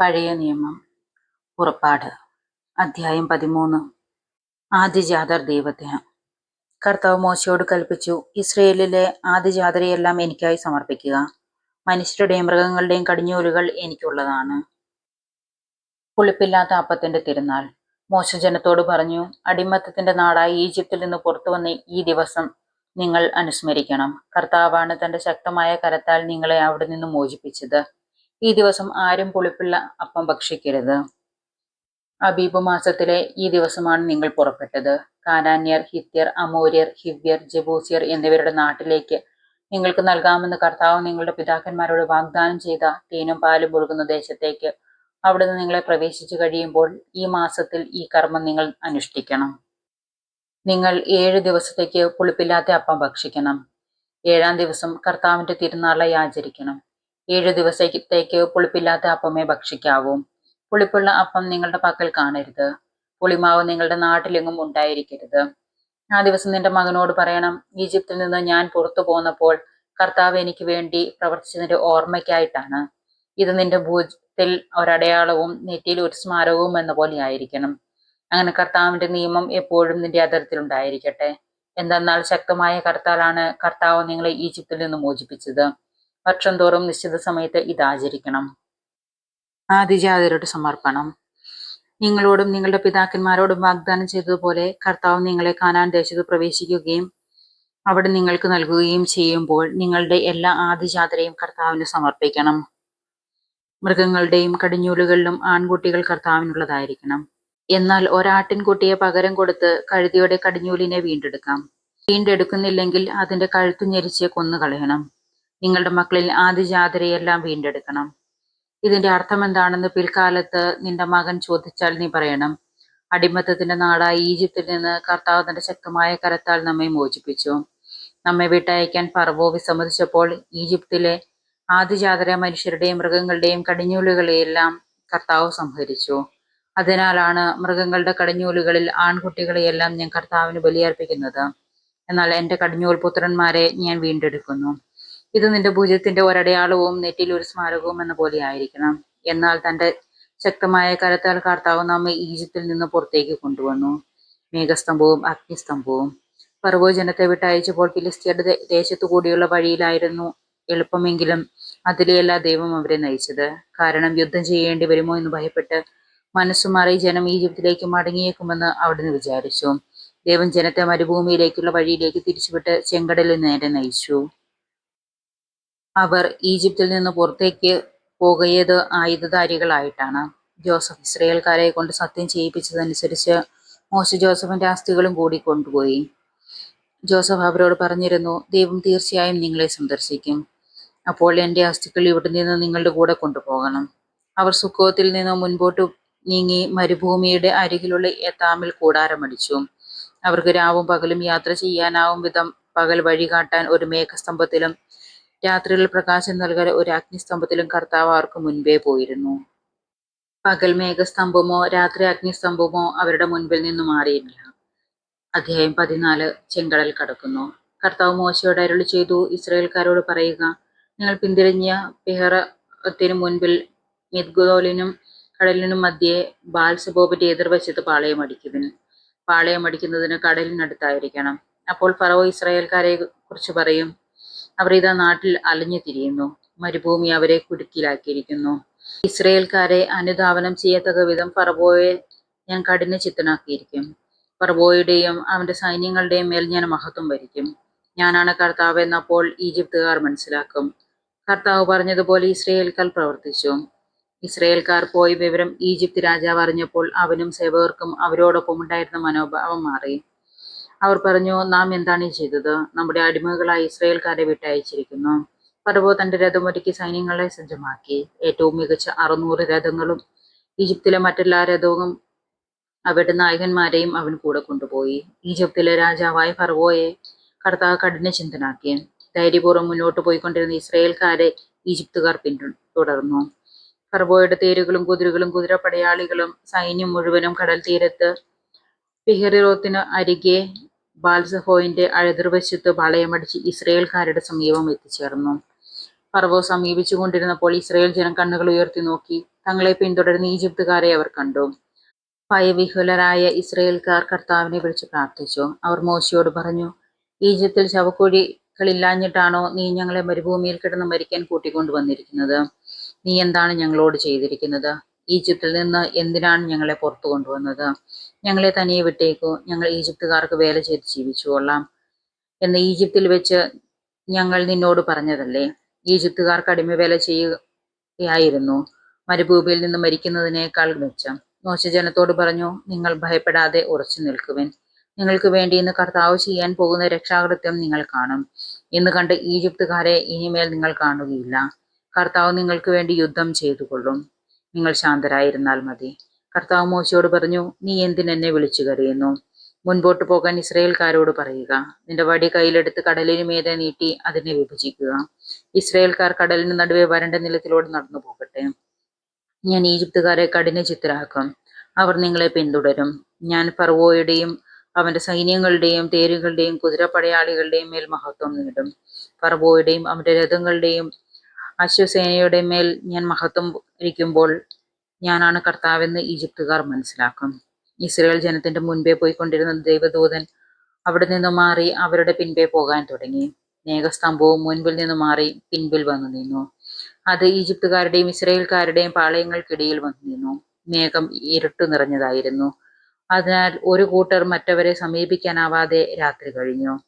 പഴയ നിയമം പുറപ്പാട് അധ്യായം പതിമൂന്ന്. ആദിജാതർ ദൈവത്തിന് കർത്താവ് മോശയോട് കൽപ്പിച്ചു ഇസ്രയേലിലെ ആദിജാതരെയെല്ലാം എനിക്കായി സമർപ്പിക്കുക. മനുഷ്യരുടെയും മൃഗങ്ങളുടെയും കടിഞ്ഞൂലുകൾ എനിക്കുള്ളതാണ്. പുളിപ്പില്ലാത്ത അപ്പത്തിന്റെ തിരുനാൾ. മോശ ജനത്തോട് പറഞ്ഞു അടിമത്തത്തിന്റെ നാടായി ഈജിപ്തിൽ നിന്ന് പുറത്തു വന്ന ഈ ദിവസം നിങ്ങൾ അനുസ്മരിക്കണം. കർത്താവാണ് തന്റെ ശക്തമായ കരത്താൽ നിങ്ങളെ അവിടെ നിന്ന് മോചിപ്പിച്ചത്. ഈ ദിവസം ആരും പുളിപ്പുള്ള അപ്പം ഭക്ഷിക്കരുത്. അബീബ് മാസത്തിലെ ഈ ദിവസമാണ് നിങ്ങൾ പുറപ്പെട്ടത്. കാനാന്യർ ഹിത്യർ അമൂര്യർ ഹിവ്യർ ജബൂസിയർ എന്നിവരുടെ നാട്ടിലേക്ക് നിങ്ങൾക്ക് നൽകാമെന്ന് കർത്താവ് നിങ്ങളുടെ പിതാക്കന്മാരോട് വാഗ്ദാനം ചെയ്ത തേനും പാലും ഒഴുകുന്ന ദേശത്തേക്ക് അവിടുന്ന് നിങ്ങളെ പ്രവേശിച്ചു കഴിയുമ്പോൾ ഈ മാസത്തിൽ ഈ കർമ്മം നിങ്ങൾ അനുഷ്ഠിക്കണം. നിങ്ങൾ ഏഴ് ദിവസത്തേക്ക് പുളിപ്പില്ലാത്ത അപ്പം ഭക്ഷിക്കണം. ഏഴാം ദിവസം കർത്താവിന്റെ തിരുനാളായി ആചരിക്കണം. ഏഴു ദിവസത്തേക്ക് പുളിപ്പില്ലാത്ത അപ്പമേ ഭക്ഷിക്കാവൂ. പുളിപ്പുള്ള അപ്പം നിങ്ങളുടെ പക്കൽ കാണരുത്. പുളിമാവ് നിങ്ങളുടെ നാട്ടിലെങ്ങും ഉണ്ടായിരിക്കരുത്. ആ ദിവസം നിന്റെ മകനോട് പറയണം ഈജിപ്തിൽ നിന്ന് ഞാൻ പുറത്തു പോന്നപ്പോൾ കർത്താവ് എനിക്ക് വേണ്ടി പ്രവർത്തിച്ചതിന്റെ ഓർമ്മയ്ക്കായിട്ടാണ്. ഇത് നിന്റെ ഭൂജത്തിൽ ഒരടയാളവും നെറ്റിയിൽ ഒരു സ്മാരകവും എന്ന പോലെ ആയിരിക്കണം. അങ്ങനെ കർത്താവിന്റെ നിയമം എപ്പോഴും നിന്റെ അതിർത്തിൽ ഉണ്ടായിരിക്കട്ടെ. എന്തെന്നാൽ ശക്തമായ കർത്താലാണ് കർത്താവ് നിങ്ങളെ ഈജിപ്തിൽ നിന്ന് മോചിപ്പിച്ചത്. വർഷം തോറും നിശ്ചിത സമയത്ത് ഇത് ആചരിക്കണം. ആദിജാതരുടെ സമർപ്പണം. നിങ്ങളോടും നിങ്ങളുടെ പിതാക്കന്മാരോടും വാഗ്ദാനം ചെയ്തതുപോലെ കർത്താവ് നിങ്ങളെ കാണാൻ ദേശത്ത് പ്രവേശിക്കുകയും അവിടെ നിങ്ങൾക്ക് നൽകുകയും ചെയ്യുമ്പോൾ നിങ്ങളുടെ എല്ലാ ആദിജാതരെയും കർത്താവിന് സമർപ്പിക്കണം. മൃഗങ്ങളുടെയും കടിഞ്ഞൂലുകളിലും ആൺകുട്ടികൾ കർത്താവിനുള്ളതായിരിക്കണം. എന്നാൽ ഒരാട്ടിൻകുട്ടിയെ പകരം കൊടുത്ത് കഴുതിയുടെ കടിഞ്ഞൂലിനെ വീണ്ടെടുക്കാം. വീണ്ടെടുക്കുന്നില്ലെങ്കിൽ അതിന്റെ കഴുത്തു ഞെരിച്ച് കൊന്നുകളയണം. നിങ്ങളുടെ മക്കളിൽ ആദിജാതരെയെല്ലാം വീണ്ടെടുക്കണം. ഇതിന്റെ അർത്ഥം എന്താണെന്ന് പിൽക്കാലത്ത് നിന്റെ മകൻ ചോദിച്ചാൽ നീ പറയണം. അടിമത്തത്തിന്റെ നാടായ ഈജിപ്തിൽ നിന്ന് കർത്താവ് തന്റെ ശക്തമായ കരത്താൽ നമ്മെ മോചിപ്പിച്ചു. നമ്മെ വിട്ടയക്കാൻ പറവോ വിസമ്മതിച്ചപ്പോൾ ഈജിപ്തിലെ ആദിജാതര മനുഷ്യരുടെയും മൃഗങ്ങളുടെയും കടിഞ്ഞൂലുകളെയെല്ലാം കർത്താവ് സംഹരിച്ചു. അതിനാലാണ് മൃഗങ്ങളുടെ കടിഞ്ഞൂലുകളിൽ ആൺകുട്ടികളെയെല്ലാം ഞാൻ കർത്താവിന് ബലിയർപ്പിക്കുന്നത്. എന്നാൽ എന്റെ കടിഞ്ഞൂൽ പുത്രന്മാരെ ഞാൻ വീണ്ടെടുക്കുന്നു. ഇത് നിന്റെ ഭുജത്തിന്റെ ഒരടയാളവും നെറ്റിയിൽ ഒരു സ്മാരകവും എന്ന പോലെ ആയിരിക്കണം. എന്നാൽ തന്റെ ശക്തമായ കരത്താൽ കർത്താവ് നമ്മെ ഈജിപ്തിൽ നിന്ന് പുറത്തേക്ക് കൊണ്ടുവന്നു. മേഘസ്തംഭവും അഗ്നിസ്തംഭവും. ഫറവോ ജനത്തെ വിട്ടയച്ചപ്പോൾ ഫിലിസ്തീയുടെ ദേശത്തു കൂടിയുള്ള വഴിയിലായിരുന്നു എളുപ്പമെങ്കിലും അതിലെയല്ല ദൈവം അവരെ നയിച്ചത്. കാരണം യുദ്ധം ചെയ്യേണ്ടി വരുമോ എന്ന് ഭയപ്പെട്ട് മനസ്സുമാറി ജനം ഈജിപ്തിലേക്ക് മടങ്ങിയേക്കുമെന്ന് അവിടുന്ന് വിചാരിച്ചു. ദൈവം ജനത്തെ മരുഭൂമിയിലേക്കുള്ള വഴിയിലേക്ക് തിരിച്ചുവിട്ട് ചെങ്കടലിൽ നേരെ നയിച്ചു. അവർ ഈജിപ്തിൽ നിന്ന് പുറത്തേക്ക് പോകയത് ആയുധധാരികളായിട്ടാണ്. ജോസഫ് ഇസ്രയേൽക്കാരെ കൊണ്ട് സത്യം ചെയ്യിപ്പിച്ചതനുസരിച്ച് മോശ ജോസഫിന്റെ അസ്ഥികളും കൂടി കൊണ്ടുപോയി. ജോസഫ് അവരോട് പറഞ്ഞിരുന്നു ദൈവം തീർച്ചയായും നിങ്ങളെ സന്ദർശിക്കും. അപ്പോൾ എന്റെ അസ്ഥികൾ ഇവിടെ നിന്ന് നിങ്ങളുടെ കൂടെ കൊണ്ടുപോകണം. അവർ സുക്കോത്തിൽ നിന്ന് മുൻപോട്ട് നീങ്ങി മരുഭൂമിയുടെ അരികിലുള്ള എത്താമിൽ കൂടാരമടിച്ചു. അവർക്ക് രാവും പകലും യാത്ര ചെയ്യാനാവും വിധം പകൽ വഴി കാട്ടാൻ ഒരു മേഘസ്തംഭത്തിലും രാത്രിയിൽ പ്രകാശം നൽകാൻ ഒരു അഗ്നിസ്തംഭത്തിലും കർത്താവ് അവർക്ക് മുൻപേ പോയിരുന്നു. പകൽ മേഘസ്തംഭമോ രാത്രി അഗ്നിസ്തംഭമോ അവരുടെ മുൻപിൽ നിന്ന് മാറിയില്ല. അധ്യായം പതിനാല് ചെങ്കടൽ കടക്കുന്നു. കർത്താവ് മോശയോട് അരുളി ചെയ്തു ഇസ്രയേൽക്കാരോട് പറയുക നിങ്ങൾ പിന്തിരിഞ്ഞ പെഹറത്തിന് മുൻപിൽ മിദ്ഗോലിനും കടലിനും മധ്യേ ബാൽസബോബിന്റെ എതിർവശത്ത് പാളയം അടിക്കുവിൻ. പാളയം അടിക്കുന്നതിന് കടലിനടുത്തായിരിക്കണം. അപ്പോൾ ഫറവോ ഇസ്രായേൽക്കാരെ കുറിച്ച് പറയും അവർ ഇതാ നാട്ടിൽ അലഞ്ഞു തിരിയുന്നു. മരുഭൂമി അവരെ കുടുക്കിലാക്കിയിരിക്കുന്നു ഇസ്രയേൽക്കാരെ അനുധാവനം ചെയ്യത്തക്ക വിധം പറബോയെ ഞാൻ കഠിന ചിത്തനാക്കിയിരിക്കും പറബോയുടെയും അവന്റെ സൈന്യങ്ങളുടെയും മേൽ ഞാൻ മഹത്വം വരിക്കും. ഞാനാണ് കർത്താവ് എന്നപ്പോൾ ഈജിപ്തുകാർ മനസ്സിലാക്കും. കർത്താവ് പറഞ്ഞതുപോലെ ഇസ്രയേൽക്കാർ പ്രവർത്തിച്ചു. ഇസ്രയേൽക്കാർ പോയി വിവരം ഈജിപ്ത് രാജാവ് അറിഞ്ഞപ്പോൾ അവനും സേവകർക്കും അവരോടൊപ്പം ഉണ്ടായിരുന്ന മനോഭാവം മാറി. അവർ പറഞ്ഞു നാം എന്താണ് ചെയ്തത്? നമ്മുടെ അടിമകളായി ഇസ്രയേൽക്കാരെ വിട്ടയച്ചിരിക്കുന്നു. ഫറവോ തന്റെ രഥമൊരുക്കി സൈന്യങ്ങളെ സജ്ജമാക്കി. ഏറ്റവും മികച്ച അറുന്നൂറ് രഥങ്ങളും ഈജിപ്തിലെ മറ്റെല്ലാ രഥവും അവരുടെ നായകന്മാരെയും അവൻ കൂടെ കൊണ്ടുപോയി. ഈജിപ്തിലെ രാജാവായ ഫറവോയെ കർത്താവ് കഠിന ചിന്തനാക്കി ധൈര്യപൂർവം മുന്നോട്ട് പോയിക്കൊണ്ടിരുന്ന ഇസ്രയേൽക്കാരെ ഈജിപ്തുകാർ പിന്തുടർന്നു. ഫറവോയുടെ തേരുകളും കുതിരകളും കുതിരപ്പടയാളികളും സൈന്യം മുഴുവനും കടൽ തീരത്ത് പിഹറിറോത്തിന് അരികെ ബാൽസഹോയിന്റെ അഴുതിർവശത്ത് വളയമടിച്ച് ഇസ്രയേൽക്കാരുടെ സമീപം എത്തിച്ചേർന്നു. ഫറവോ സമീപിച്ചുകൊണ്ടിരുന്നപ്പോൾ ഇസ്രയേൽ ജനം കണ്ണുകൾ ഉയർത്തി നോക്കി തങ്ങളെ പിന്തുടരുന്ന ഈജിപ്തുകാരെ അവർ കണ്ടു. ഭയവിഹുലരായ ഇസ്രയേൽക്കാർ കർത്താവിനെ വിളിച്ച് പ്രാർത്ഥിച്ചു. അവർ മോശയോട് പറഞ്ഞു ഈജിപ്തിൽ ശവക്കുഴികളില്ലാഞ്ഞിട്ടാണോ നീ ഞങ്ങളെ മരുഭൂമിയിൽ കിടന്ന് മരിക്കാൻ കൂട്ടിക്കൊണ്ടുവന്നിരിക്കുന്നത്? നീ എന്താണ് ഞങ്ങളോട് ചെയ്തിരിക്കുന്നത്? ഈജിപ്തിൽ നിന്ന് എന്തിനാണ് ഞങ്ങളെ പുറത്തു കൊണ്ടുവന്നത് ഞങ്ങളെ തനിയെ വിട്ടേക്കോ. ഞങ്ങൾ ഈജിപ്തുകാർക്ക് വേല ചെയ്ത് ജീവിച്ചുകൊള്ളാം എന്ന് ഈജിപ്തിൽ വെച്ച് ഞങ്ങൾ നിന്നോട് പറഞ്ഞതല്ലേ? ഈജിപ്തുകാർക്ക് അടിമവേല ചെയ്യുകയായിരുന്നു. മരുഭൂമിയിൽ നിന്ന് മരിക്കുന്നതിനേക്കാൾ മെച്ചം. മോശ ജനത്തോട് പറഞ്ഞു നിങ്ങൾ ഭയപ്പെടാതെ ഉറച്ചു നിൽക്കുവിൻ. നിങ്ങൾക്ക് വേണ്ടി ഇന്ന് കർത്താവ് ചെയ്യാൻ പോകുന്ന രക്ഷാകൃത്യം നിങ്ങൾ കാണും. ഇന്ന് കണ്ട് ഈജിപ്തുകാരെ ഇനിമേൽ നിങ്ങൾ കാണുകയില്ല. കർത്താവ് നിങ്ങൾക്ക് വേണ്ടി യുദ്ധം ചെയ്തു കൊള്ളും നിങ്ങൾ ശാന്തരായിരുന്നാൽ മതി. കർത്താവ് മോശയോട് പറഞ്ഞു നീ എന്തിനെന്നെ വിളിച്ചു കരയുന്നു? മുൻപോട്ട് പോകാൻ ഇസ്രയേൽക്കാരോട് പറയുക. നിന്റെ വടി കയ്യിലെടുത്ത് കടലിന് മീതെ നീട്ടി അതിനെ വിഭജിക്കുക. ഇസ്രയേൽക്കാർ കടലിന് നടുവെ വരണ്ട നിലത്തിലൂടെ നടന്നു പോകട്ടെ. ഞാൻ ഈജിപ്തുകാരെ കഠിന ചിത്തരാക്കും അവർ നിങ്ങളെ പിന്തുടരും. ഞാൻ ഫർവോയുടെയും അവന്റെ സൈന്യങ്ങളുടെയും തേരുകളുടെയും കുതിരപ്പടയാളികളുടെയും മേൽ മഹത്വം നേടും. ഫർവോയുടെയും അവന്റെ രഥങ്ങളുടെയും അശ്വസേനയുടെ മേൽ ഞാൻ മഹത്വം ഇരിക്കുമ്പോൾ ഞാനാണ് കർത്താവെന്ന് ഈജിപ്തുകാർ മനസ്സിലാക്കും. ഇസ്രയേൽ ജനത്തിന്റെ മുൻപേ പോയിക്കൊണ്ടിരുന്ന ദൈവദൂതൻ അവിടെ നിന്ന് മാറി അവരുടെ പിൻപേ പോകാൻ തുടങ്ങി. മേഘസ്തംഭവും മുൻപിൽ നിന്ന് മാറി പിൻപിൽ വന്നു നിന്നു. അത് ഈജിപ്തുകാരുടെയും ഇസ്രയേൽക്കാരുടെയും പാളയങ്ങൾക്കിടയിൽ വന്നു നിന്നു. മേഘം ഇരുട്ടു നിറഞ്ഞതായിരുന്നു. അതിനാൽ ഒരു കൂട്ടർ മറ്റവരെ സമീപിക്കാനാവാതെ രാത്രി കഴിഞ്ഞു.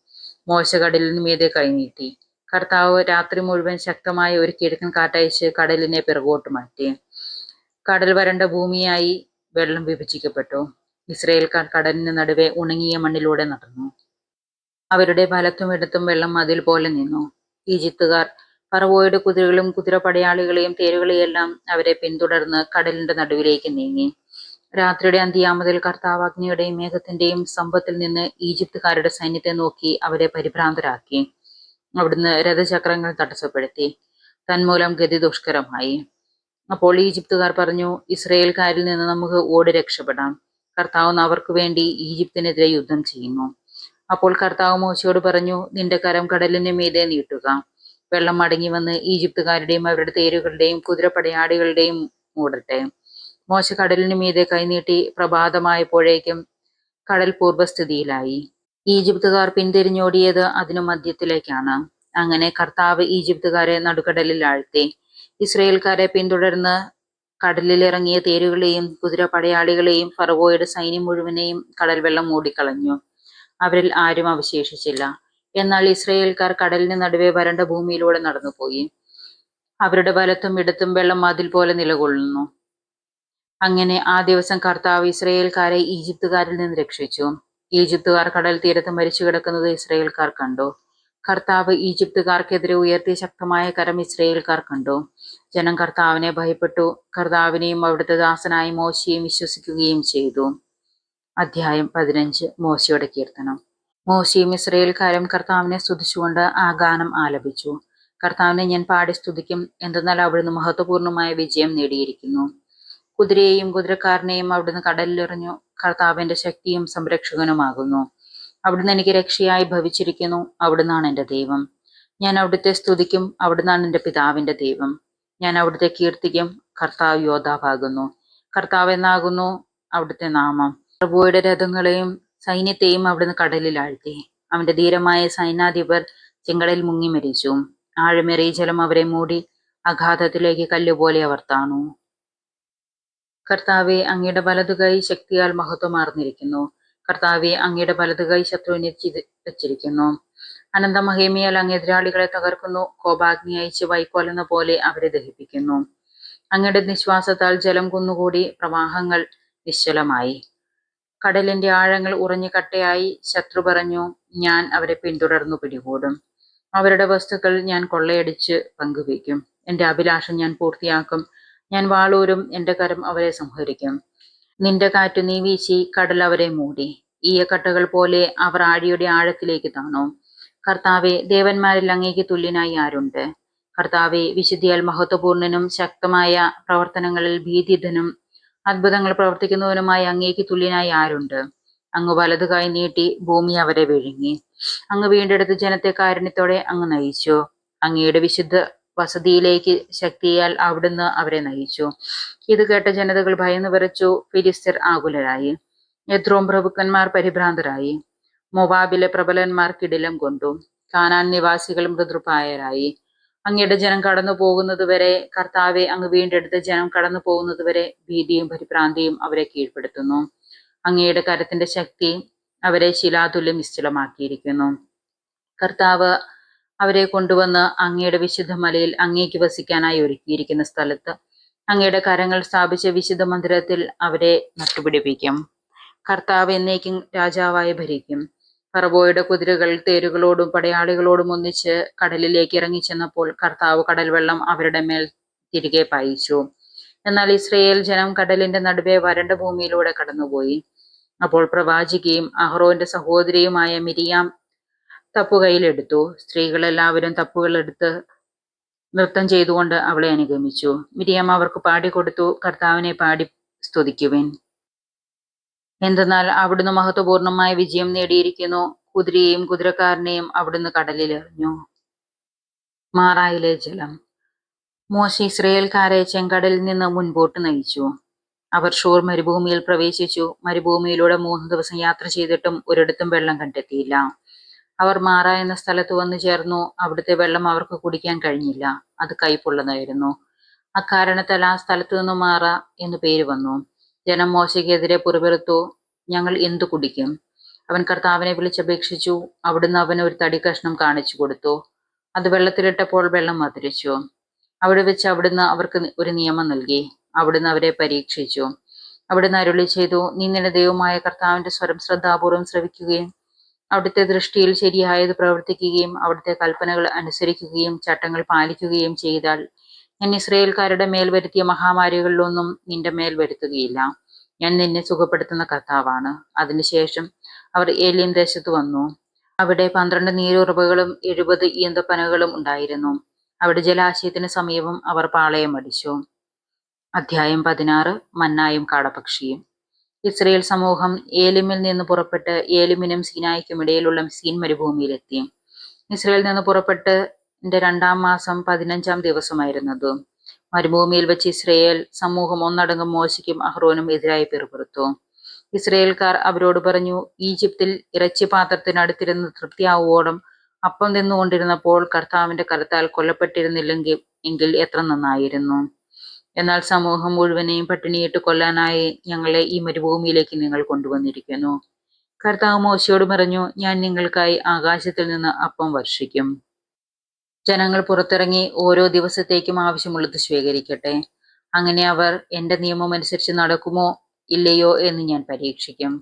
മോശ കടലിന് മീതെ കൈനീട്ടി. കർത്താവ് രാത്രി മുഴുവൻ ശക്തമായ ഒരു കിഴക്കൻ കാറ്റയച്ച് കടലിനെ പിറകോട്ട് മാറ്റി. കടൽ വരണ്ട ഭൂമിയായി വെള്ളം വിഭജിക്കപ്പെട്ടു. ഇസ്രയേൽക്കാർ കടലിന് നടുവെ ഉണങ്ങിയ മണ്ണിലൂടെ നടന്നു. അവരുടെ വലത്തും ഇടത്തും വെള്ളം മതിൽ പോലെ നിന്നു. ഈജിപ്തുകാർ പറവോയുടെ കുതിരകളും കുതിരപ്പടയാളികളെയും തേരുകളെയെല്ലാം അവരെ പിന്തുടർന്ന് കടലിന്റെ നടുവിലേക്ക് നീങ്ങി. രാത്രിയുടെ അന്ത്യാമതിൽ കർത്താവ് അഗ്നിയുടെയും മേഘത്തിന്റെയും സമ്പത്തിൽ നിന്ന് ഈജിപ്തുകാരുടെ സൈന്യത്തെ നോക്കി അവരെ പരിഭ്രാന്തരാക്കി. അവിടുന്ന് രഥചക്രങ്ങൾ തടസ്സപ്പെടുത്തി. തന്മൂലം ഗതി ദുഷ്കരമായി അപ്പോൾ ഈജിപ്തുകാർ പറഞ്ഞു ഇസ്രയേൽക്കാരിൽ നിന്ന് നമുക്ക് ഓടി രക്ഷപ്പെടാം. കർത്താവ് അവർക്ക് വേണ്ടി ഈജിപ്തിനെതിരെ യുദ്ധം ചെയ്യുന്നു. അപ്പോൾ കർത്താവ് മോശയോട് പറഞ്ഞു നിന്റെ കരം കടലിന് മീതെ നീട്ടുക. വെള്ളം അടങ്ങി വന്ന് ഈജിപ്തുകാരുടെയും അവരുടെ തേരുകളുടെയും കുതിരപ്പടയാളികളുടെയും മൂടട്ടെ. മോശ കടലിന് മീതെ കൈനീട്ടി പ്രഭാതമായപ്പോഴേക്കും കടൽ പൂർവസ്ഥിതിയിലായി ഈജിപ്തുകാർ പിന്തിരിഞ്ഞോടിയത് അതിനു മധ്യത്തിലേക്കാണ്. അങ്ങനെ കർത്താവ് ഈജിപ്തുകാരെ നടുക്കടലിൽ ആഴ്ത്തി. ഇസ്രയേൽക്കാരെ പിന്തുടർന്ന് കടലിലിറങ്ങിയ തേരുകളെയും കുതിരപ്പടയാളികളെയും ഫറവോയുടെ സൈന്യം മുഴുവനെയും കടൽ വെള്ളം മൂടിക്കളഞ്ഞു. അവരിൽ ആരും അവശേഷിച്ചില്ല. എന്നാൽ ഇസ്രയേൽക്കാർ കടലിന് നടുവെ വരണ്ട ഭൂമിയിലൂടെ നടന്നുപോയി. അവരുടെ വലത്തും ഇടത്തും വെള്ളം മതിൽ പോലെ നിലകൊള്ളുന്നു. അങ്ങനെ ആ ദിവസം കർത്താവ് ഇസ്രയേൽക്കാരെ ഈജിപ്തുകാരിൽ നിന്ന് രക്ഷിച്ചു. ഈജിപ്തുകാർ കടൽ തീരത്ത് മരിച്ചു കിടക്കുന്നത് ഇസ്രയേൽക്കാർ കണ്ടു. കർത്താവ് ഈജിപ്തുകാർക്കെതിരെ ഉയർത്തിയ ശക്തമായ കരം ഇസ്രയേൽക്കാർ കണ്ടു. ജനം കർത്താവിനെ ഭയപ്പെട്ടു. കർത്താവിനെയും അവിടുത്തെ ദാസനായ മോശയെയും വിശ്വസിക്കുകയും ചെയ്തു. അധ്യായം പതിനഞ്ച്. മോശയുടെ കീർത്തനം. മോശയും ഇസ്രയേൽക്കാരും കർത്താവിനെ സ്തുതിച്ചുകൊണ്ട് ആ ഗാനം ആലപിച്ചു. കർത്താവിനെ ഞാൻ പാടി സ്തുതിക്കും. എന്തെന്നാൽ അവിടുന്ന് മഹത്വപൂർണമായ വിജയം നേടിയിരിക്കുന്നു. കുതിരയെയും കുതിരക്കാരനെയും അവിടുന്ന് കടലിലെറിഞ്ഞു. കർത്താവിന്റെ ശക്തിയും സംരക്ഷകനുമാകുന്നു. അവിടുന്ന് എനിക്ക് രക്ഷയായി ഭവിച്ചിരിക്കുന്നു. അവിടുന്നാണ് എന്റെ ദൈവം. ഞാൻ അവിടുത്തെ സ്തുതിക്കും അവിടുന്നാണ് എന്റെ പിതാവിന്റെ ദൈവം. ഞാൻ അവിടുത്തെ കീർത്തിക്കും കർത്താവ് യോദ്ധാവാകുന്നു. കർത്താവ് എന്നാകുന്നു അവിടുത്തെ നാമം. പ്രഭുവയുടെ രഥങ്ങളെയും സൈന്യത്തെയും അവിടുന്ന് കടലിൽ ആഴ്ത്തി. അവന്റെ ധീരമായ സൈനാധിപർ ചെങ്കടലിൽ മുങ്ങി മരിച്ചു. ആഴമേറിയ ജലം അവരെ മൂടി അഗാധത്തിലേക്ക് കല്ലുപോലെ അവർ താണു. കർത്താവെ അങ്ങയുടെ വലതുകൈ ശക്തിയാൽ മഹത്വമാർന്നിരിക്കുന്നു. കർത്താവെ അങ്ങയുടെ വലതുകൈ ശത്രുവിനെ ചിതച്ചിരിക്കുന്നു അനന്തമഹിമയാൽ അങ്ങ് എതിരാളികളെ തകർക്കുന്നു. കോപാഗ്നി അയച്ച് വൈക്കോലെന്ന പോലെ അവരെ ദഹിപ്പിക്കുന്നു. അങ്ങയുടെ നിശ്വാസത്താൽ ജലം കുന്നുകൂടി പ്രവാഹങ്ങൾ നിശ്ചലമായി. കടലിന്റെ ആഴങ്ങൾ ഉറഞ്ഞു കട്ടയായി. ശത്രു പറഞ്ഞു ഞാൻ അവരെ പിന്തുടർന്നു പിടികൂടും. അവരുടെ വസ്തുക്കൾ ഞാൻ കൊള്ളയടിച്ച് പങ്കുവയ്ക്കും. എന്റെ അഭിലാഷം ഞാൻ പൂർത്തിയാക്കും. ഞാൻ വാളൂരും എന്റെ കരം അവരെ സംഹരിക്കും. നിന്റെ കാറ്റു നീ വീശി കടൽ അവരെ മൂടി. ഈയക്കട്ടകൾ പോലെ അവർ ആഴിയുടെ ആഴത്തിലേക്ക് താണു. കർത്താവെ ദേവന്മാരിൽ അങ്ങേക്ക് തുല്യനായി ആരുണ്ട്? കർത്താവെ വിശുദ്ധിയാൽ മഹത്വപൂർണനും ശക്തമായ പ്രവർത്തനങ്ങളിൽ ഭീതിധനും അത്ഭുതങ്ങൾ പ്രവർത്തിക്കുന്നവനുമായി അങ്ങേക്ക് തുല്യനായി ആരുണ്ട്? അങ്ങ് വലതു കൈ നീട്ടി ഭൂമി അവരെ വിഴുങ്ങി. അങ്ങ് വീണ്ടെടുത്ത് ജനത്തെ കാരുണ്യത്തോടെ അങ്ങ് നയിച്ചു. അങ്ങയുടെ വിശുദ്ധ വസതിയിലേക്ക് ശക്തിയാൽ അവിടുന്ന് അവരെ നയിച്ചു. ഇത് കേട്ട ജനതകൾ ഭയന്നു വിറച്ചു ഫിലിസ്തീർ ആകുലരായി. എത്രോം പ്രഭുക്കന്മാർ പരിഭ്രാന്തരായി. മൊവാബിലെ പ്രബലന്മാർ കിടിലം കൊണ്ടു. കാനാൻ നിവാസികൾ മൃദുപായരായി അങ്ങയുടെ ജനം കടന്നു പോകുന്നത് വരെ കർത്താവെ അങ്ങ് വീണ്ടെടുത്ത ജനം കടന്നു പോകുന്നത് വരെ ഭീതിയും പരിഭ്രാന്തിയും അവരെ കീഴ്പ്പെടുത്തുന്നു. അങ്ങയുടെ കരത്തിന്റെ ശക്തി അവരെ ശിലാതുല്യം നിശ്ചലമാക്കിയിരിക്കുന്നു. കർത്താവ് അവരെ കൊണ്ടുവന്ന് അങ്ങയുടെ വിശുദ്ധ മലയിൽ അങ്ങേക്ക് വസിക്കാനായി ഒരുക്കിയിരിക്കുന്ന സ്ഥലത്ത് അങ്ങയുടെ കരങ്ങൾ സ്ഥാപിച്ച വിശുദ്ധ മന്ദിരത്തിൽ അവരെ നട്ടുപിടിപ്പിക്കും. കർത്താവ് എന്നേക്കും രാജാവായി ഭരിക്കും. ഫറവോയുടെ കുതിരകൾ തേരുകളോടും പടയാളികളോടും ഒന്നിച്ച് കടലിലേക്ക് ഇറങ്ങിച്ചെന്നപ്പോൾ കർത്താവ് കടൽ വെള്ളം അവരുടെ മേൽ തിരികെ പായിച്ചു. എന്നാൽ ഇസ്രയേൽ ജനം കടലിന്റെ നടുവെ വരണ്ട ഭൂമിയിലൂടെ കടന്നുപോയി. അപ്പോൾ പ്രവാചികയും അഹ്റോന്റെ സഹോദരിയുമായ മിരിയാം തപ്പുകയിലെടുത്തു സ്ത്രീകളെല്ലാവരും തപ്പുകളെടുത്ത് നൃത്തം ചെയ്തുകൊണ്ട് അവളെ അനുഗമിച്ചു. മിരിയാം അവർക്ക് പാടിക്കൊടുത്തു കർത്താവിനെ പാടി സ്തുതിക്കുവിൻ. എന്തെന്നാൽ അവിടുന്ന് മഹത്വപൂർണമായ വിജയം നേടിയിരിക്കുന്നു. കുതിരയെയും കുതിരക്കാരനെയും അവിടുന്ന് കടലിൽ എറിഞ്ഞു മാറായിലെ ജലം. മോശ ഇസ്രയേൽക്കാരെ ചെങ്കടലിൽ നിന്ന് മുൻപോട്ട് നയിച്ചു. അവർ ഷൂർ മരുഭൂമിയിൽ പ്രവേശിച്ചു. മരുഭൂമിയിലൂടെ മൂന്ന് ദിവസം യാത്ര ചെയ്തിട്ടും ഒരിടത്തും വെള്ളം കണ്ടെത്തിയില്ല. അവർ മാറ എന്ന സ്ഥലത്ത് വന്നു ചേർന്നു. അവിടുത്തെ വെള്ളം അവർക്ക് കുടിക്കാൻ കഴിഞ്ഞില്ല. അത് കൈപ്പുള്ളതായിരുന്നു അക്കാരണത്താൽ ആ സ്ഥലത്തു നിന്ന് മാറ എന്ന് പേര് വന്നു. ജനം മോശയ്ക്കെതിരെ പുറപെറുത്തു ഞങ്ങൾ എന്തു കുടിക്കും? അവൻ കർത്താവിനെ വിളിച്ചപേക്ഷിച്ചു. അവിടുന്ന് അവന് ഒരു തടി കഷ്ണം കാണിച്ചു കൊടുത്തു. അത് വെള്ളത്തിലിട്ടപ്പോൾ വെള്ളം മധുരിച്ചു. അവിടെ വെച്ച് അവിടുന്ന് അവർക്ക് ഒരു നിയമം നൽകി. അവിടുന്ന് അവരെ പരീക്ഷിച്ചു. അവിടുന്ന് അരുളി ചെയ്തു നീ നിന്റെ ദൈവമായ കർത്താവിന്റെ സ്വരം ശ്രദ്ധാപൂർവം ശ്രവിക്കുകയും അവിടുത്തെ ദൃഷ്ടിയിൽ ശരിയായത് പ്രവർത്തിക്കുകയും അവിടുത്തെ കൽപ്പനകൾ അനുസരിക്കുകയും ചട്ടങ്ങൾ പാലിക്കുകയും ചെയ്താൽ ഞാൻ ഇസ്രയേൽക്കാരുടെ മേൽ വരുത്തിയ മഹാമാരികളിലൊന്നും നിന്റെ മേൽ വരുത്തുകയില്ല. ഞാൻ നിന്നെ സുഖപ്പെടുത്തുന്ന കർത്താവാണ്. അതിനുശേഷം അവർ ഏലിയൻ ദേശത്ത് വന്നു. അവിടെ പന്ത്രണ്ട് നീരുറവുകളും എഴുപത് ഈന്തപ്പനകളും ഉണ്ടായിരുന്നു. അവിടെ ജലാശയത്തിന് സമീപം അവർ പാളയം അടിച്ചു അധ്യായം പതിനാറ് മന്നായും കാടപക്ഷിയും. ഇസ്രയേൽ സമൂഹം ഏലിമിൽ നിന്ന് പുറപ്പെട്ട് ഏലിമിനും സീനായിക്കും ഇടയിലുള്ള സീൻ മരുഭൂമിയിലെത്തി. ഇസ്രയേലിൽ നിന്ന് പുറപ്പെട്ട് രണ്ടാം മാസം പതിനഞ്ചാം ദിവസമായിരുന്നത്. മരുഭൂമിയിൽ വെച്ച് ഇസ്രയേൽ സമൂഹം ഒന്നടങ്കം മോശയ്ക്കും അഹ്റോനും എതിരായി പിറുപിറുത്തു. ഇസ്രയേൽക്കാർ അവരോട് പറഞ്ഞു ഈജിപ്തിൽ ഇറച്ചി പാത്രത്തിനടുത്തിരുന്ന് തൃപ്തിയാവുവോളം അപ്പം നിന്നുകൊണ്ടിരുന്നപ്പോൾ കർത്താവിന്റെ കരത്താൽ കൊല്ലപ്പെട്ടിരുന്നില്ലെങ്കിൽ എങ്കിൽ എത്ര നന്നായിരുന്നു. എന്നാൽ സമൂഹം മുഴുവനെയും പട്ടിണിയിട്ട് കൊല്ലാനായി ഞങ്ങളെ ഈ മരുഭൂമിയിലേക്ക് നിങ്ങൾ കൊണ്ടുവന്നിരിക്കുന്നു. കർത്താവ് മോശയോട് പറഞ്ഞു ഞാൻ നിങ്ങൾക്കായി ആകാശത്തിൽ നിന്ന് അപ്പം വർഷിക്കും. ജനങ്ങൾ പുറത്തിറങ്ങി ഓരോ ദിവസത്തേക്കും ആവശ്യമുള്ളത് സ്വീകരിക്കട്ടെ. അങ്ങനെ അവർ എന്റെ നിയമം അനുസരിച്ച് നടക്കുമോ ഇല്ലയോ എന്ന് ഞാൻ പരീക്ഷിക്കും.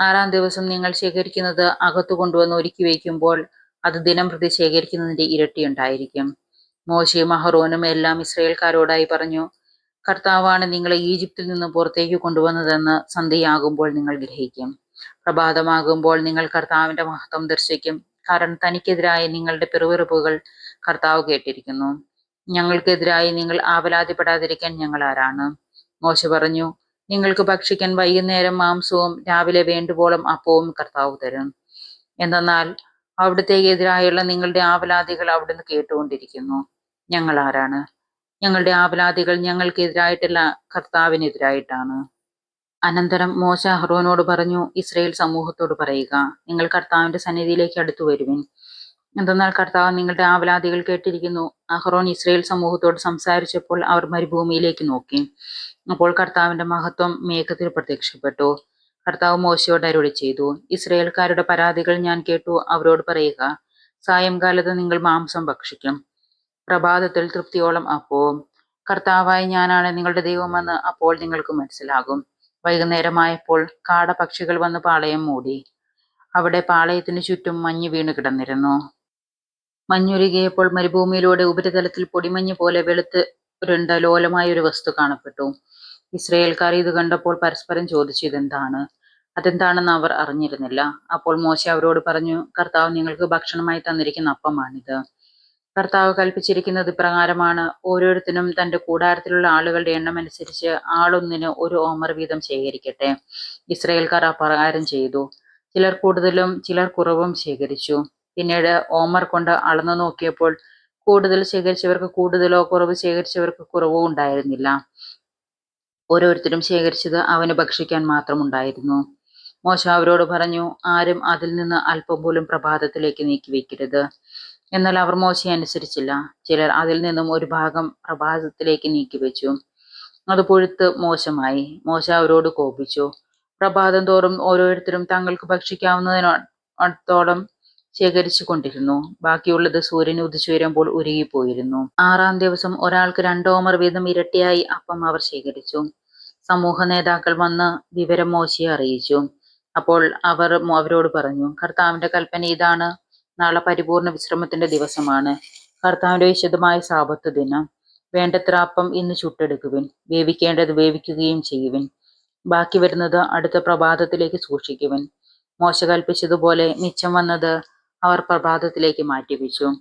ആറാം ദിവസം നിങ്ങൾ ശേഖരിക്കുന്നത് അകത്തു കൊണ്ടുവന്ന് ഒരുക്കി വയ്ക്കുമ്പോൾ അത് ദിനം പ്രതി ശേഖരിക്കുന്നതിന്റെ ഇരട്ടിയുണ്ടായിരിക്കും മോശയും അഹറോനും എല്ലാം ഇസ്രയേൽക്കാരോടായി പറഞ്ഞു കർത്താവാണ് നിങ്ങളെ ഈജിപ്തിൽ നിന്ന് പുറത്തേക്ക് കൊണ്ടുവന്നതെന്ന് സന്ധ്യയാകുമ്പോൾ നിങ്ങൾ ഗ്രഹിക്കും. പ്രഭാതമാകുമ്പോൾ നിങ്ങൾ കർത്താവിന്റെ മഹത്വം ദർശിക്കും. കാരണം തനിക്കെതിരായ നിങ്ങളുടെ പിറുവിറുപ്പുകൾ കർത്താവ് കേട്ടിരിക്കുന്നു. ഞങ്ങൾക്കെതിരായി നിങ്ങൾ ആവലാതിപ്പെടാതിരിക്കാൻ ഞങ്ങൾ ആരാണ്? മോശ പറഞ്ഞു നിങ്ങൾക്ക് ഭക്ഷിക്കാൻ വൈകുന്നേരം മാംസവും രാവിലെ വേണ്ടുവോളം അപ്പവും കർത്താവ് തരും. എന്തെന്നാൽ അവിടുത്തേക്ക് എതിരായുള്ള നിങ്ങളുടെ ആവലാതികൾ അവിടുന്ന് കേട്ടുകൊണ്ടിരിക്കുന്നു. ഞങ്ങൾ ആരാണ്? ഞങ്ങളുടെ ആപലാദികൾ ഞങ്ങൾക്കെതിരായിട്ടല്ല കർത്താവിനെതിരായിട്ടാണ്. അനന്തരം മോശ അഹ്റോനോട് പറഞ്ഞു ഇസ്രയേൽ സമൂഹത്തോട് പറയുക നിങ്ങൾ കർത്താവിന്റെ സന്നിധിയിലേക്ക് അടുത്തു വരുവിൻ. എന്തെന്നാൽ കർത്താവ് നിങ്ങളുടെ ആവലാദികൾ കേട്ടിരിക്കുന്നു. അഹ്റോൻ ഇസ്രയേൽ സമൂഹത്തോട് സംസാരിച്ചപ്പോൾ അവർ മരുഭൂമിയിലേക്ക് നോക്കി. അപ്പോൾ കർത്താവിന്റെ മഹത്വം മേഘത്തിൽ പ്രത്യക്ഷപ്പെട്ടു. കർത്താവ് മോശയോട് അരുളി ചെയ്തു ഇസ്രയേൽക്കാരുടെ പരാതികൾ ഞാൻ കേട്ടു അവരോട് പറയുക സായംകാലത്ത് നിങ്ങൾ മാംസം ഭക്ഷിക്കും. പ്രഭാതത്തിൽ തൃപ്തിയോളം അപ്പവും കർത്താവായി ഞാനാണ് നിങ്ങളുടെ ദൈവമെന്ന് അപ്പോൾ നിങ്ങൾക്ക് മനസ്സിലാകും. വൈകുന്നേരമായപ്പോൾ കാട പക്ഷികൾ വന്ന് പാളയം മൂടി. അവിടെ പാളയത്തിന് ചുറ്റും മഞ്ഞ് വീണ് കിടന്നിരുന്നു. മഞ്ഞുരുകിയപ്പോൾ മരുഭൂമിയിലൂടെ ഉപരിതലത്തിൽ പൊടിമഞ്ഞ് പോലെ വെളുത്ത് ഉരുണ്ട ലോലമായ ഒരു വസ്തു കാണപ്പെട്ടു. ഇസ്രയേൽക്കാർ ഇത് കണ്ടപ്പോൾ പരസ്പരം ചോദിച്ചു ഇതെന്താണ്? അതെന്താണെന്ന് അവർ അറിഞ്ഞിരുന്നില്ല. അപ്പോൾ മോശ അവരോട് പറഞ്ഞു കർത്താവ് നിങ്ങൾക്ക് ഭക്ഷണമായി തന്നിരിക്കുന്ന അപ്പമാണിത്. കർത്താവ് കൽപ്പിച്ചിരിക്കുന്നത് ഇപ്രകാരമാണ്. ഓരോരുത്തരും തന്റെ കൂടാരത്തിലുള്ള ആളുകളുടെ എണ്ണം അനുസരിച്ച് ആളൊന്നിന് ഒരു ഓമർ വീതം ശേഖരിക്കട്ടെ. ഇസ്രയേൽക്കാർ അപ്രകാരം ചെയ്തു. ചിലർ കൂടുതലും ചിലർ കുറവും ശേഖരിച്ചു. പിന്നീട് ഓമർ കൊണ്ട് അളന്നു നോക്കിയപ്പോൾ കൂടുതൽ ശേഖരിച്ചവർക്ക് കൂടുതലോ കുറവ് ശേഖരിച്ചവർക്ക് കുറവോ ഉണ്ടായിരുന്നില്ല. ഓരോരുത്തരും ശേഖരിച്ചത് അവന് ഭക്ഷിക്കാൻ മാത്രമുണ്ടായിരുന്നു. മോശ അവരോട് പറഞ്ഞു ആരും അതിൽ നിന്ന് അല്പം പോലും പ്രഭാതത്തിലേക്ക് നീക്കിവെക്കരുത്. എന്നാൽ അവർ മോശയെ അനുസരിച്ചില്ല. ചിലർ അതിൽ നിന്നും ഒരു ഭാഗം പ്രഭാതത്തിലേക്ക് നീക്കിവെച്ചു. അത് പുഴുത്ത് മോശമായി. മോശ അവരോട് കോപിച്ചു. പ്രഭാതം തോറും ഓരോരുത്തരും തങ്ങൾക്ക് ഭക്ഷിക്കാവുന്നതിനോടത്തോളം ശേഖരിച്ചു കൊണ്ടിരുന്നു. ബാക്കിയുള്ളത് സൂര്യൻ ഉദിച്ചു വരുമ്പോൾ ഉരുകിപ്പോയിരുന്നു. ആറാം ദിവസം ഒരാൾക്ക് രണ്ടോമർ വീതം ഇരട്ടിയായി അപ്പം അവർ ശേഖരിച്ചു. സമൂഹ നേതാക്കൾ വന്ന് വിവരം മോശയെ അറിയിച്ചു. അപ്പോൾ അവർ അവരോട് പറഞ്ഞു കർത്താവിന്റെ കൽപ്പന ഇതാണ്. നാളെ പരിപൂർണ വിശ്രമത്തിന്റെ ദിവസമാണ്. കർത്താവിന്റെ വിശദമായ സാപത്ത് ദിനം. വേണ്ടത്ര അപ്പം ഇന്ന് ചുട്ടെടുക്കുവിൻ. വേവിക്കേണ്ടത് വേവിക്കുകയും ചെയ്യുവിൻ. ബാക്കി വരുന്നത് അടുത്ത പ്രഭാതത്തിലേക്ക് സൂക്ഷിക്കുവിൻ. മോശ കൽപ്പിച്ചതുപോലെ മിച്ചം വന്നത് അവർ പ്രഭാതത്തിലേക്ക് മാറ്റിവെച്ചു.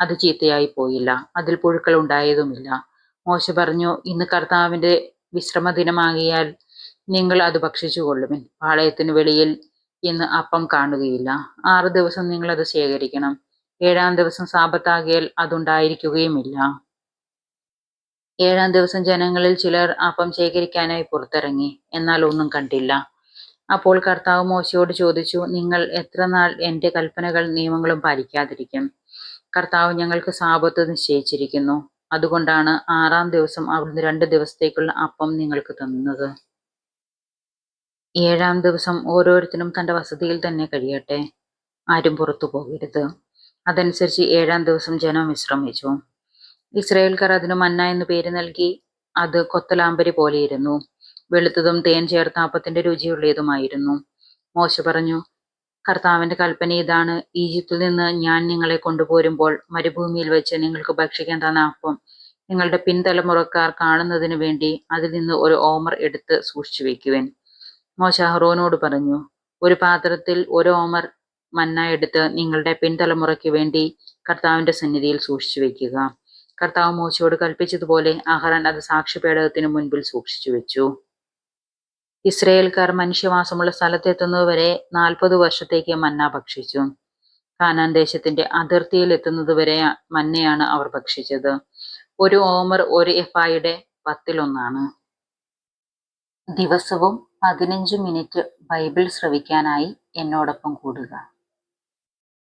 അത് ചീത്തയായി പോയില്ല. അതിൽ പുഴുക്കൾ ഉണ്ടായതുമില്ല. മോശ പറഞ്ഞു ഇന്ന് കർത്താവിന്റെ വിശ്രമ ദിനമാകിയാൽ നിങ്ങൾ അത് ഭക്ഷിച്ചു കൊള്ളുവിൻ പാളയത്തിന് വെളിയിൽ ഇന്ന് അപ്പം കാണുകയില്ല. ആറ് ദിവസം നിങ്ങൾ അത് ശേഖരിക്കണം. ഏഴാം ദിവസം സാപത്താകിയാൽ അതുണ്ടായിരിക്കുകയുമില്ല. ഏഴാം ദിവസം ജനങ്ങളിൽ ചിലർ അപ്പം ശേഖരിക്കാനായി പുറത്തിറങ്ങി. എന്നാൽ ഒന്നും കണ്ടില്ല. അപ്പോൾ കർത്താവ് മോശയോട് ചോദിച്ചു നിങ്ങൾ എത്ര നാൾ എന്റെ കൽപ്പനകൾ നിയമങ്ങളും പാലിക്കാതിരിക്കും? കർത്താവ് ഞങ്ങൾക്ക് സാപത്ത് നിശ്ചയിച്ചിരിക്കുന്നു. അതുകൊണ്ടാണ് ആറാം ദിവസം അവിടുന്ന് രണ്ട് ദിവസത്തേക്കുള്ള അപ്പം നിങ്ങൾക്ക് തന്നത്. ഏഴാം ദിവസം ഓരോരുത്തരും തന്റെ വസതിയിൽ തന്നെ കഴിയട്ടെ. ആരും പുറത്തു പോകരുത്. അതനുസരിച്ച് ഏഴാം ദിവസം ജനം വിശ്രമിച്ചു. ഇസ്രായേൽക്കാർ അതിന് മന്ന എന്ന് പേര് നൽകി. അത് കൊത്തലാമ്പരി പോലെയിരുന്നു. വെളുത്തതും തേൻ ചേർത്ത അപ്പത്തിന്റെ രുചിയുള്ളതുമായിരുന്നു. മോശ പറഞ്ഞു കർത്താവിന്റെ കൽപ്പന ഇതാണ്. ഈജിപ്തിൽ നിന്ന് ഞാൻ നിങ്ങളെ കൊണ്ടുപോരുമ്പോൾ മരുഭൂമിയിൽ വെച്ച് നിങ്ങൾക്ക് ഭക്ഷിക്കാൻ തന്ന അപ്പം നിങ്ങളുടെ പിൻതലമുറക്കാർ കാണുന്നതിന് വേണ്ടി അതിൽ നിന്ന് ഒരു ഓമർ എടുത്ത് സൂക്ഷിച്ചു വെക്കുവാൻ മോശ അഹ്റോനോട് പറഞ്ഞു ഒരു പാത്രത്തിൽ ഒരു ഓമർ മന്ന എടുത്ത് നിങ്ങളുടെ പിൻതലമുറയ്ക്ക് വേണ്ടി കർത്താവിന്റെ സന്നിധിയിൽ സൂക്ഷിച്ചു വെക്കുക കർത്താവ് മോശയോട് കൽപ്പിച്ചതുപോലെ അഹ്റൻ അത് സാക്ഷ്യപേടകത്തിന് മുൻപിൽ സൂക്ഷിച്ചു വെച്ചു. ഇസ്രയേൽക്കാർ മനുഷ്യവാസമുള്ള സ്ഥലത്തെത്തുന്നതുവരെ നാൽപ്പത് വർഷത്തേക്ക് മന്ന ഭക്ഷിച്ചു. കാനാൻ ദേശത്തിന്റെ അതിർത്തിയിൽ എത്തുന്നതുവരെ മന്നയാണ് അവർ ഭക്ഷിച്ചത്. ഒരു ഓമർ ഒരു എഫായുടെ പത്തിലൊന്നാണ്. ദിവസവും പതിനഞ്ച് മിനിറ്റ് ബൈബിൾ ശ്രവിക്കാനായി എന്നോടൊപ്പം കൂടുക.